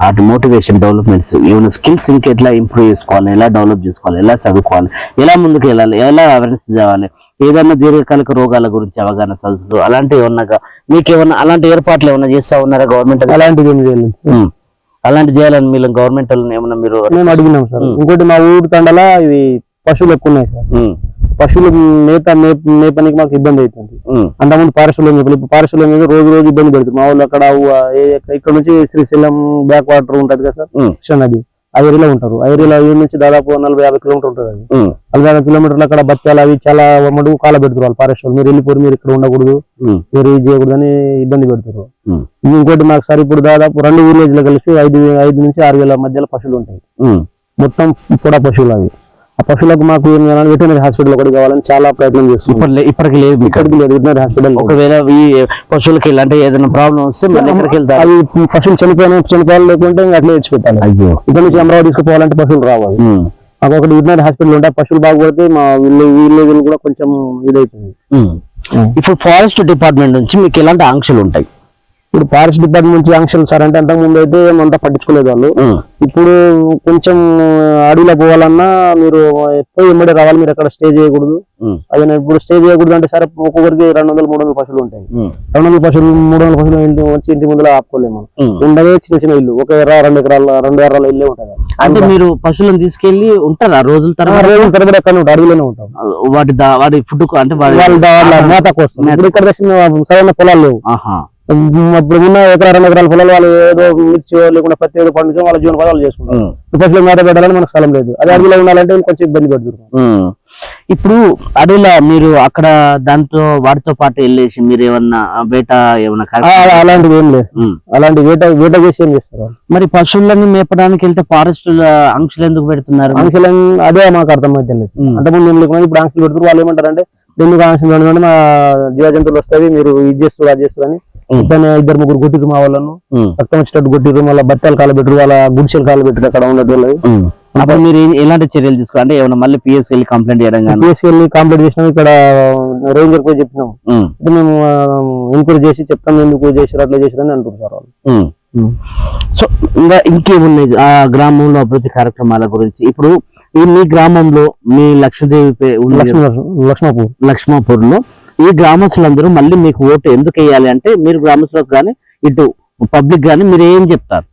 వాటి మోటివేషన్ డెవలప్మెంట్స్ ఏమైనా స్కిల్స్ ఇంకా ఎట్లా ఇంప్రూవ్ చేసుకోవాలి ఎలా డెవలప్ చేసుకోవాలి ఎలా చదువుకోవాలి ఎలా ముందుకు వెళ్ళాలి ఎలా అవేర్నెస్ చేయాలి ఏదైనా దీర్ఘకాలిక రోగాల గురించి అవగాహన చదువులు అలాంటివి ఉన్నాగా మీకు ఏమన్నా అలాంటి ఏర్పాట్లు ఏమైనా చేస్తా ఉన్నారా గవర్నమెంట్ అలాంటిది ఏమి చేయలేదు. అలాంటి చేయాలని మీరు గవర్నమెంట్ వాళ్ళని ఏమన్నా మీరు మేము అడిగినాం సార్. ఇంకోటి మా ఊరి తండలా ఇవి పశువులు ఎక్కువ ఉన్నాయి సార్ పశువులు మేత మేప మేపనికి మాకు ఇబ్బంది అవుతుంది అంతకుముందు పారిశులు మేపలు ఇప్పుడు మీద రోజు రోజు ఇబ్బంది పెడుతుంది. మా వాళ్ళు అక్కడ ఇక్కడ నుంచి శ్రీశైలం బ్యాక్ వాటర్ ఉంటది కదా సార్ కృష్ణ నది. ఆ ఏరియాలో ఉంటారు. ఆ ఏరియాలో ఈ నుంచి దాదాపు నలభై యాభై కిలోమీటర్ ఉంటుంది అది. నలభై యాభై కిలోమీటర్లు అక్కడ బత్యాలు అవి చాలా మడుగు కాల పెడుతున్నారు వాళ్ళు ఫారెస్ట్ వాళ్ళు. మీరు వెళ్ళిపోరు మీరు ఇక్కడ ఉండకూడదు. మీరు ఇది చేయకూడదు అని ఇబ్బంది పెడతారు. ఇంకోటి మాకు సార్ ఇప్పుడు దాదాపు రెండు విలేజ్లు కలిసి ఐదు ఐదు నుంచి ఆరు వేల మధ్యలో పశువులు ఉంటాయి. మొత్తం కూడా పశువులు అవి. ఆ పశువులకు మాకు వెటర్నరీ హాస్పిటల్ ఒకటి కావాలని చాలా ప్రయత్నం చేస్తున్నాం. ఇప్పటికి లేదు ఇక్కడికి లేదు వెటర్నరీ హాస్పిటల్ ఒకవేళ ఈ పశువులకి ఇలాంటి ఏదైనా ప్రాబ్లం వస్తే మళ్ళీ ఎక్కడికి వెళ్తారు? అవి పశువులు చనిపోయిన చనిపోవాలి లేకుంటే అట్లే ఇచ్చిపెట్టాలి అయ్యో. ఇక్కడ నుంచి అమరావతి తీసుకుపోవాలంటే పశువులు రావాలి. మాకు ఒకటి వెటర్నరీ హాస్పిటల్ ఉంటే ఆ పశువులు బాగుపడితే మా విలేజ్ విలేజ్ కూడా కొంచెం ఇదైతుంది. ఇప్పుడు ఫారెస్ట్ డిపార్ట్మెంట్ నుంచి మీకు ఎలాంటి ఆంక్షలు ఉంటాయి? ఇప్పుడు ఫారెస్ట్ డిపార్ట్మెంట్ ఆంక్షలు సార్ అంటే అంతకు ముందు అయితే ఏమంతా పట్టించుకోలేదు వాళ్ళు. ఇప్పుడు కొంచెం అడవిలో పోవాలన్నా మీరు ఎక్కువ ఎమ్మడే రావాలి మీరు అక్కడ స్టే చేయకూడదు. అదే ఇప్పుడు స్టే చేయకూడదు అంటే సరే ఒక్కొక్కరికి రెండు వందలు మూడు వందల పశువులు ఉంటాయి. రెండు వందల పశువులు మూడు వందల పశువులు ఇంటి వచ్చి ఇంటి ముందర ఆపుకోలేము. ఉండవే చిన్న చిన్న ఇల్లు. ఒక ఎకరా రెండు ఎకరాల రెండు ఎకరాల ఇల్లే ఉంటుంది. అంటే మీరు పశువులను తీసుకెళ్ళి ఉంటారా రోజుల తర్వాత రోజు తరబడి ఎక్కడ ఉంటాం అడవిలోనే ఉంటాం. వాటి వాటి ఫుడ్ అంటే వాళ్ళ మేత కోసం. ఇక్కడ సరైన పొలాలు లేవు. ఇప్పుడు ఉన్న ఎకరా రెండు ఎకరాల పొలాలు వాళ్ళు ఏదో మిర్చి లేకుండా పత్తి ఏదో పండించడం వాళ్ళ జీవన పదాలు చేసుకుంటారు. పశువులు మేత పెట్టాలని మనకు స్థలం లేదు. అదే అడవిలో ఉండాలంటే కొంచెం ఇబ్బంది పెడుతుంది. ఇప్పుడు అడవిలో మీరు అక్కడ దాంతో వాటితో పాటు వెళ్ళేసి మీరు ఏమన్నా వేట ఏమన్నా అలాంటివి ఏం లేదు. అలాంటి వేట వేట చేసి ఏం చేస్తారు? మరి పశువులను మేపడానికి వెళ్తే ఫారెస్ట్ ఆంక్షలు ఎందుకు పెడుతున్నారు? ఆంక్షలు ఏం- అదే మాకు అర్థమైతే లేదు. అంతకుముందు ఏం లేకుండా ఇప్పుడు ఆంక్షలు పెడుతున్నారు. వాళ్ళు ఏమంటారు అంటే ఎందుకు ఆంక్షలు పెడుతున్నారు? మా జీవ జంతువులు వస్తాయి మీరు ఇది చేస్తారు అది చేస్తారు అని ఉమ్. ఇద్దరు ముగ్గురు కొట్టిరు మా వాళ్ళను. రక్తం వచ్చేటట్టు కొట్టిరు మళ్ళీ బత్తాలు కాలు పెట్టరు వాళ్ళ గుడిసెలు కాలు పెట్టరు అక్కడ ఉన్నట్టు. అప్పుడు మీరు ఎలాంటి చర్యలు తీసుకోవాలి అంటే ఏమన్నా మళ్ళీ పిఎస్ వెళ్ళి కంప్లైంట్ చేయడం కానీ పిఎస్సీఎల్ని కంప్లీట్ చేసినాం ఇక్కడ రేంజర్ పోయి చెప్పినాం. మేము ఎంక్వైరీ చేసి చెప్తాం ఎందుకు చేసారు అట్లా చేసారు అని అంటున్నారు సార్ వాళ్ళు. సో ఇంకా ఇంకేమున్నాయి? ఆ గ్రామంలో అభివృద్ధి కార్యక్రమాల గురించి. ఇప్పుడు మీ గ్రామంలో మీ లక్ష్మీదేవి లక్ష్మాపూర్ లక్ష్మాపూర్లో ఈ గ్రామస్తులందరూ మళ్ళీ మీకు ఓటు ఎందుకు వేయాలి అంటే మీరు గ్రామస్తులకు కానీ ఇటు పబ్లిక్ గానీ మీరు ఏం చెప్తారు?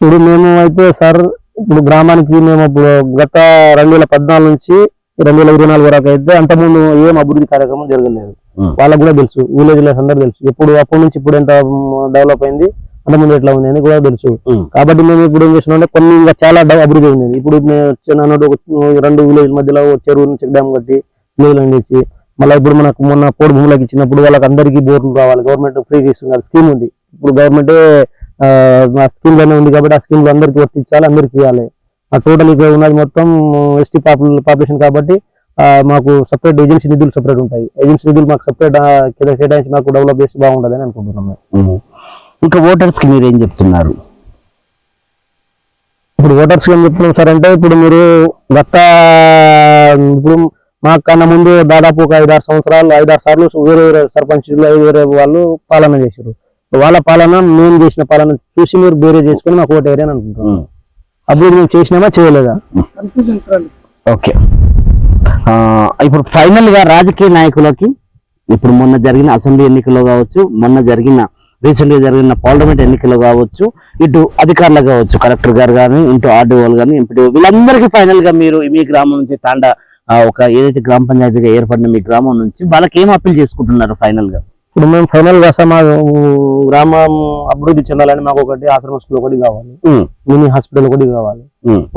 ఇప్పుడు మేము అయితే సార్ ఇప్పుడు గ్రామానికి మేము ఇప్పుడు గత రెండు వేల పద్నాలుగు నుంచి రెండు వేల ఇరవై నాలుగు వరకు అయితే అంతకుముందు ఏం అభివృద్ధి కార్యక్రమం జరగలేదు. వాళ్ళకు కూడా తెలుసు విలేజ్ లైఫ్ అందరూ తెలుసు. ఇప్పుడు అప్పటి నుంచి ఇప్పుడు ఎంత డెవలప్ అయింది అంతకుముందు ఎట్లా ఉంది అని కూడా తెలుసు. కాబట్టి మేము ఇప్పుడు ఏం చేస్తున్నాం అంటే కొన్ని ఇంకా చాలా అభివృద్ధి ఉంది ఇప్పుడు చిన్న రెండు విలేజ్ మధ్యలో చెరువు చెక్ డ్యామ్ కట్టి లైన్ ఇచ్చి మళ్ళీ ఇప్పుడు మనకు మొన్న పోడు భూములకు ఇచ్చినప్పుడు వాళ్ళకి అందరికీ బోర్లు రావాలి. గవర్నమెంట్ ఫ్రీగా ఇస్తున్నారు స్కీమ్ ఉంది. ఇప్పుడు గవర్నమెంటే ఆ స్కీమ్లోనే ఉంది కాబట్టి ఆ స్కీమ్లో అందరికి వర్తించాలి అందరికి ఇవ్వాలి. ఆ టోటల్ ఇక్కడ ఉన్నది మొత్తం ఎస్టీ పాపులేషన్ కాబట్టి ఆ, మాకు సపరేట్ ఏజెన్సీ నిధులు సపరేట్ ఉంటాయి. ఏజెన్సీ నిధులు మాకు సపరేట్ కేటాయించి మాకు డెవలప్ చేసి బాగుంటుందని అనుకుంటున్నాం మేము. ఉమ్. ఇంకా ఓటర్స్కి మీరు ఏం చెప్తున్నారు? ఇప్పుడు ఓటర్స్ ఏం చెప్తున్నాం సార్ అంటే ఇప్పుడు మీరు గత ఇప్పుడు మాకన్నా ముందు దాదాపు ఒక ఐదారు సంవత్సరాలు ఐదారు సార్లు వేరే వేరే సర్పంచులు వేరే వేరే వాళ్ళు పాలన చేశారు. వాళ్ళ పాలన మేము చేసిన పాలన చూసి మీరు వేరే చేసుకుని మాకు ఓటు అని అనుకుంటున్నాం. అభివృద్ధి మేము చేసినామా చేయలేదా? ఓకే. ఆ, ఇప్పుడు ఫైనల్గా రాజకీయ నాయకులకి ఇప్పుడు మొన్న జరిగిన అసెంబ్లీ ఎన్నికల్లో కావచ్చు మొన్న జరిగిన రీసెంట్గా జరిగిన పార్లమెంట్ ఎన్నికల్లో కావచ్చు ఇటు అధికారులు కావచ్చు కలెక్టర్ గారు కానీ ఇటు ఆర్డీఓలు కానీ ఎంపీడీ వీళ్ళందరికీ ఫైనల్గా మీరు మీ గ్రామం నుంచి తాండా ఒక ఏదైతే గ్రామ పంచాయతీగా ఏర్పడిన మీ గ్రామం నుంచి వాళ్ళకి ఏం అప్పీల్ చేసుకుంటున్నారు ఫైనల్గా? ఇప్పుడు మేము ఫైనల్గా మా గ్రామం అభివృద్ధి చెందాలని మాకు ఒకటి ఆశ్రమ స్కూల్ ఒకటి కావాలి. మినీ హాస్పిటల్ ఒకటి కావాలి.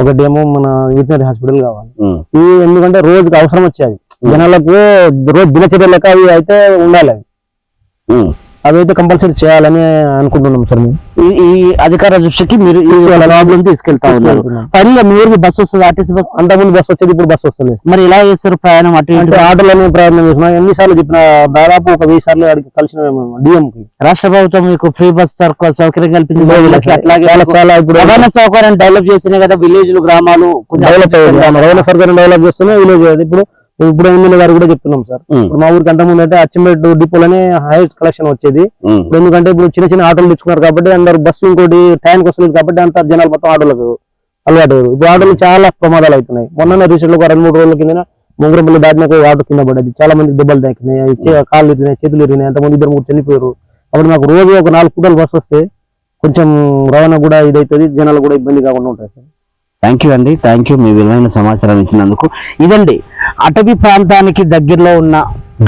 ఒకటి ఏమో మన వెటనరీ హాస్పిటల్ కావాలి. ఇవి ఎందుకంటే రోజుకి అవసరం వచ్చేది. జనాలకు రోజు దినచర్య లెక్క అవి అయితే ఉండాలి. అవి ఉమ్. అవి అయితే కంపల్సరీ చేయాలని అనుకుంటున్నాం సార్ ఈ- అధికార దృష్టికి మీరు ఈ ప్రాబ్లం తీసుకెళ్తా ఉన్నారు. తీసుకెళ్తున్నాం. ఫైనల్గా మీ ఊరికి బస్సు వస్తుంది ఆర్టీసీ బస్ అంతకుముందు బస్సు వచ్చేది ఇప్పుడు బస్సు వస్తుంది. మరి ఎలా చేస్తారు ప్రయాణం అటు అంటే ఆటోలోనే ప్రయత్నం చేసిన ఎన్నిసార్లు చెప్పిన దాదాపు ఒక వెయ్యి సార్లు అడిగి కలిసిన డిఎం కి. రాష్ట్ర ప్రభుత్వం మీకు ఫ్రీ బస్ సౌక- సౌకర్యం కల్పించింది. అట్లాగే ఇప్పుడు రవాణా సౌకర్యం డెవలప్ చేసినాయి కదా విలేజ్లు గ్రామాలు డెవలప్ రవాణా సౌకర్యం డెవలప్ చేస్తూనే విలేజ్. ఇప్పుడు ఇప్పుడు ఎమ్మెల్యే గారు కూడా చెప్తున్నాం సార్. ఇప్పుడు మా ఊరికి అంతకుముందు అంటే అచ్చంపేట డిపోలోనే హైయెస్ట్ కలెక్షన్ వచ్చేది. ఇప్పుడు ఎందుకంటే ఇప్పుడు చిన్న చిన్న ఆటోలు తెచ్చుకున్నారు కాబట్టి అందరు బస్సు ఇంకోటి టైంకి వస్తుంది కాబట్టి అంత జనాలు మొత్తం ఆటోలకు అలవాటు ఇప్పుడు ఆటోలు చాలా ప్రమాదాలు అవుతున్నాయి. మొన్న రీసెంట్ ఒక రెండు మూడు రోజుల కింద ముంగరంపల్లి దాటినాక ఒక ఆటో కింద పడ్డది. చాలా మంది దెబ్బలు తాకినాయి కాళ్ళు ఇరినాయి చేతులు ఇరినాయి ఎంతమంది ఇద్దరు మూడు చనిపోయారు. అప్పుడు మాకు రోజు ఒక నాలుగు పూటలు బస్సు వస్తే కొంచెం రవాణా కూడా ఇదైతుంది జనాలు కూడా ఇబ్బంది కాకుండా ఉంటాయి సార్. థ్యాంక్ యూ అండి. థ్యాంక్ యూ మీ విలువైన సమాచారం ఇచ్చినందుకు. ఇదండి అటవీ ప్రాంతానికి దగ్గరలో ఉన్న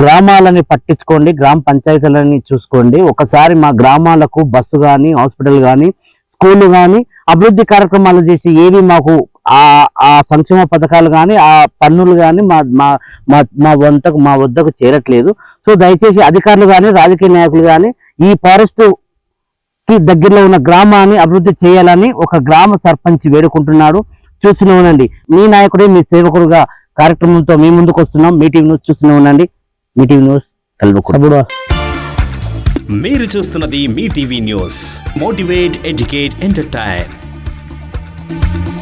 గ్రామాలని పట్టించుకోండి గ్రామ పంచాయతీలని చూసుకోండి. ఒకసారి మా గ్రామాలకు బస్సు కానీ హాస్పిటల్ కానీ స్కూళ్ళు కానీ అభివృద్ధి కార్యక్రమాలు చేసి ఏవి మాకు ఆ ఆ సంక్షేమ పథకాలు కానీ ఆ పన్నులు కానీ మా మా మా వంతకు మా వద్దకు చేరట్లేదు. సో దయచేసి అధికారులు కానీ రాజకీయ నాయకులు కానీ ఈ ఫారెస్ట్కి దగ్గరలో ఉన్న గ్రామాన్ని అభివృద్ధి చేయాలని ఒక గ్రామ సర్పంచ్ వేడుకుంటున్నాడు. చూస్తూనే ఉండండి. మీ నాయకుడే మీ సేవకుడుగా కార్యక్రమంతో మీ ముందుకు వస్తున్నాం. మీటింగ్ న్యూస్ చూస్తూనే ఉండండి. మీటింగ్ న్యూస్ కలుపుకుంటా మీరు చూస్తున్నది మీ TV news. Motivate educate entertain